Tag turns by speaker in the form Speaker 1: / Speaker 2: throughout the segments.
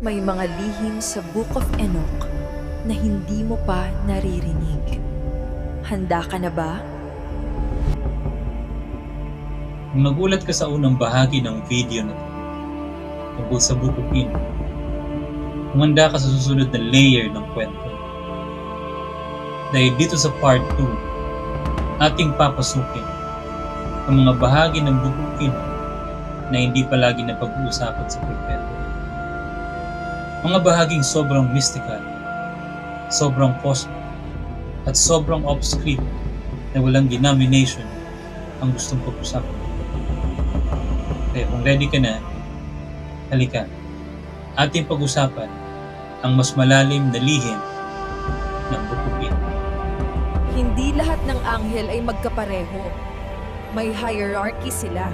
Speaker 1: May mga lihim sa Book of Enoch na hindi mo pa naririnig. Handa ka na ba?
Speaker 2: Kung ka sa unang bahagi ng video na to, tungkol sa Book of Enoch, kumanda ka sa susunod na layer ng kwento. Dahil dito sa part 2, ating papasukin ang mga bahagi ng Book of Enoch na hindi palagi na pag-uusapan sa propeta. Mga bahaging sobrang mystical, sobrang cosmic, at sobrang off-script na walang denomination ang gustong pag-usapan. Kaya kung ready ka na, halika. Ating pag-usapan ang mas malalim na lihim ng bukupin.
Speaker 1: Hindi lahat ng anghel ay magkapareho. May hierarchy sila.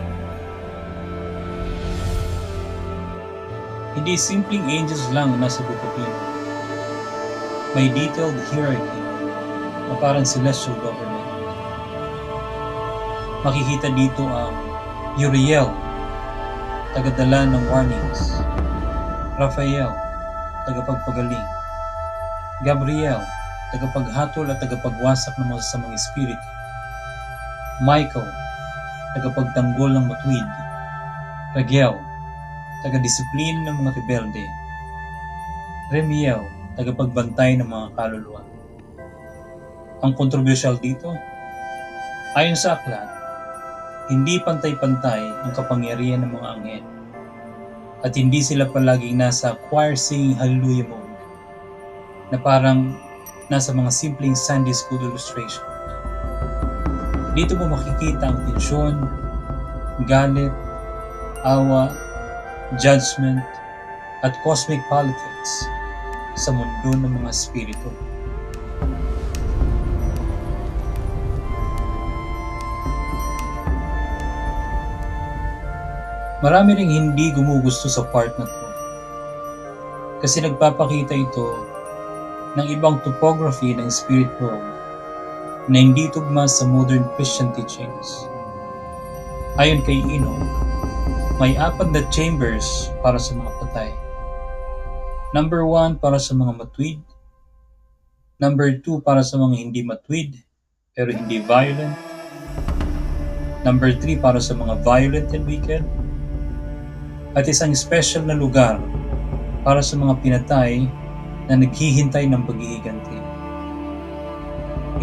Speaker 2: Hindi simpleng angels lang ang nasa bukupin. May detailed hierarchy na parang celestial government. Makikita dito ang Uriel, tagadala ng warnings. Raphael, tagapagpagaling. Gabriel, tagapaghatol at tagapagwasak ng masasamang espiritu. Michael, tagapagtanggol ng matwid. Raguel, taga-disiplina ng mga rebelde. Remiel, tagapagbantay ng mga kaluluwa. Ang kontrobersyal dito, ayon sa aklat, hindi pantay-pantay ang kapangyarihan ng mga anghel at hindi sila palaging nasa choir singing hallelujah mode na parang nasa mga simpleng Sunday school illustration. Dito mo makikita ang tensyon, galit, awa, judgment, at cosmic politics sa mundo ng mga espiritu. Marami ring hindi gumugusto sa part na to. Kasi nagpapakita ito ng ibang topography ng spirit world na hindi tugma sa modern Christian teachings. Ayon kay Enoch, may apat na chambers para sa mga patay. Number one para sa mga matwid. Number two para sa mga hindi matwid pero hindi violent. Number three para sa mga violent and wicked. At isang special na lugar para sa mga pinatay na naghihintay ng paghihiganti.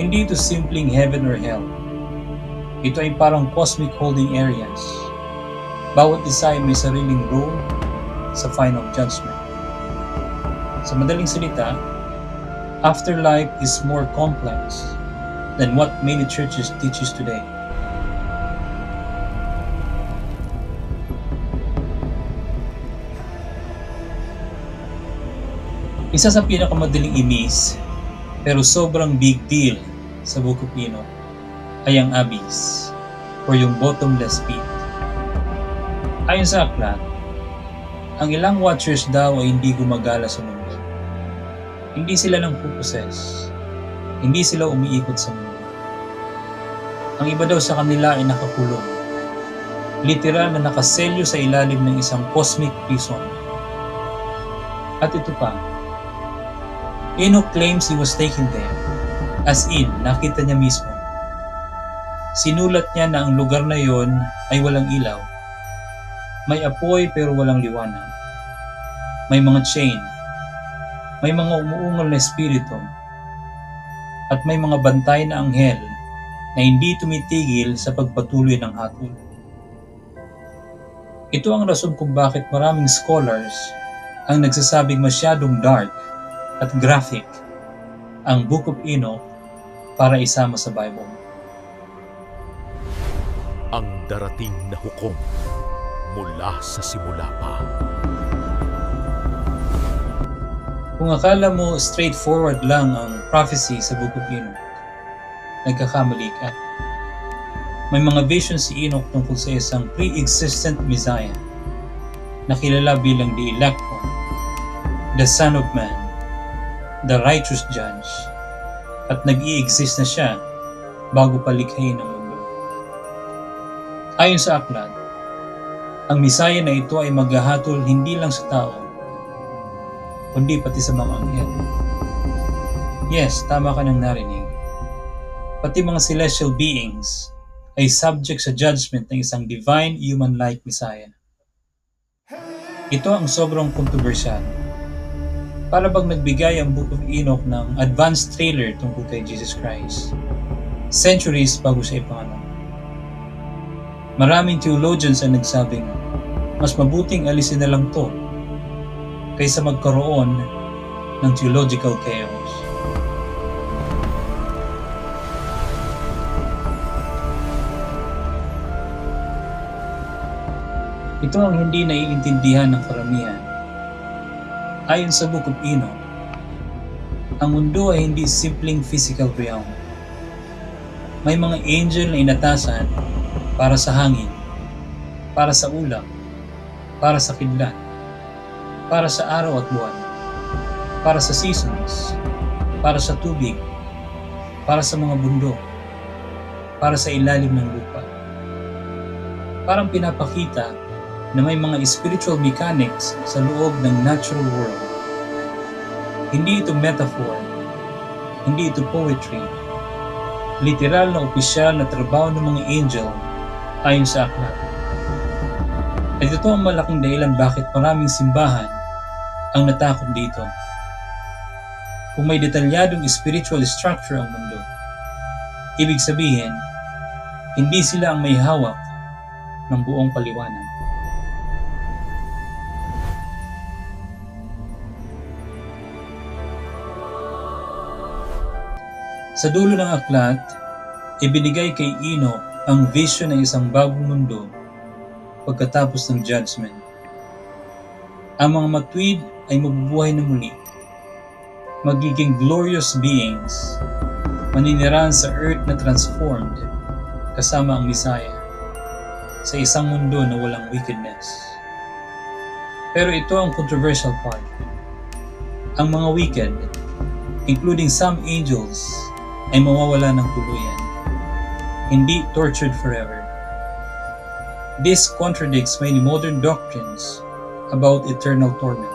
Speaker 2: Hindi ito simpleng heaven or hell. Ito ay parang cosmic holding areas bawat ay may sariling role sa final judgment. Sa madaling salita, afterlife is more complex than what many churches teaches today. Isa sa pinakamadaling imis pero sobrang big deal sa Buko Pino ay ang abyss or yung bottomless pit. Ayon sa aklat, ang ilang watchers daw ay hindi gumagala sa mundo. Hindi sila nang puposes. Hindi sila umiikot sa mundo. Ang iba daw sa kanila ay nakakulong. Literal na nakaselyo sa ilalim ng isang cosmic prison. At ito pa, Enoch claims he was taken there. As in, nakita niya mismo. Sinulat niya na ang lugar na yon ay walang ilaw may apoy pero walang liwanag. May mga chain. May mga umuungal na espiritu. At may mga bantay na anghel na hindi tumitigil sa pagpatuloy ng hatol. Ito ang rason kung bakit maraming scholars ang nagsasabing masyadong dark at graphic ang Book of Enoch para isama sa Bible.
Speaker 3: ang darating na hukom mula sa simula pa.
Speaker 2: Kung akala mo straightforward lang ang prophecy sa Book of Enoch, nagkakamali ka. May mga visions si Enoch tungkol sa isang pre-existent Messiah na kilala bilang the elect one, the Son of Man, the righteous judge, at nag-i-exist na siya bago palikhayin ang mundo. Ayon sa aklat, ang Messiah na ito ay maghahatol hindi lang sa tao, kundi pati sa mga anghel. Yes, tama ka nang narinig. Pati mga celestial beings ay subject sa judgment ng isang divine human-like Messiah. Ito ang sobrang kontrobersyal. Para bang nagbigay ang Book of Enoch ng advanced trailer tungkol kay Jesus Christ. Centuries bago siya ipanganak. Maraming theologians ang nagsabing, mas mabuting alisin na lang to kaysa magkaroon ng theological chaos. Ito ang hindi naiintindihan ng karamihan. Ayon sa Book of Enoch, ang mundo ay hindi simpleng physical realm. May mga angel na inatasan para sa hangin, para sa ulap, para sa kidlat, para sa araw at buwan, para sa seasons, para sa tubig, para sa mga bundok, para sa ilalim ng lupa. Parang pinapakita na may mga spiritual mechanics sa loob ng natural world. Hindi ito metaphor, hindi ito poetry, literal na opisyal na trabaho ng mga angel ayon sa aklat. At ito ang malaking dahilan bakit maraming simbahan ang natakot dito. Kung may detalyadong spiritual structure ang mundo, ibig sabihin, hindi sila ang may hawak ng buong paliwanag. Sa dulo ng aklat, ibinigay kay Eno ang vision ng isang bagong mundo pagkatapos ng judgment. Ang mga matuwid ay mabubuhay na muli, magiging glorious beings, maninirahan sa earth na transformed kasama ang Messiah sa isang mundo na walang wickedness. Pero ito ang controversial part. Ang mga wicked, including some angels, ay mawawala ng tuluyan, hindi tortured forever. This contradicts many modern doctrines about eternal torment.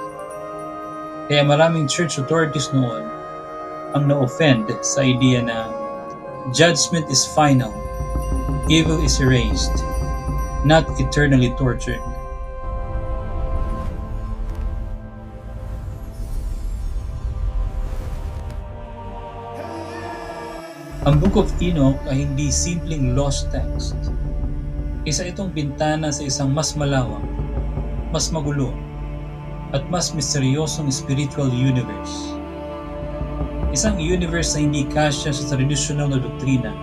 Speaker 2: Kaya maraming church authorities noon ang na-offend sa idea na judgment is final, evil is erased, not eternally tortured. Ang Book of Enoch ay hindi simpleng lost text. Isa itong bintana sa isang mas malawak, mas magulo, at mas misteryosong spiritual universe. Isang universe na hindi kasya sa traditional na doktrina.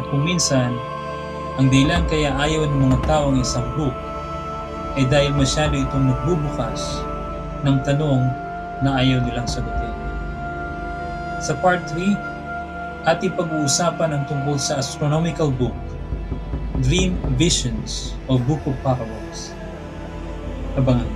Speaker 2: At kung minsan, ang dahilan kaya ayaw ng mga tao ang isang book ay dahil masyado itong nagbubukas ng tanong na ayaw nilang sagutin. Sa part 3, ating pag-uusapan ang tungkol sa astronomical book, Dream Visions o Book of Parables. Abangan.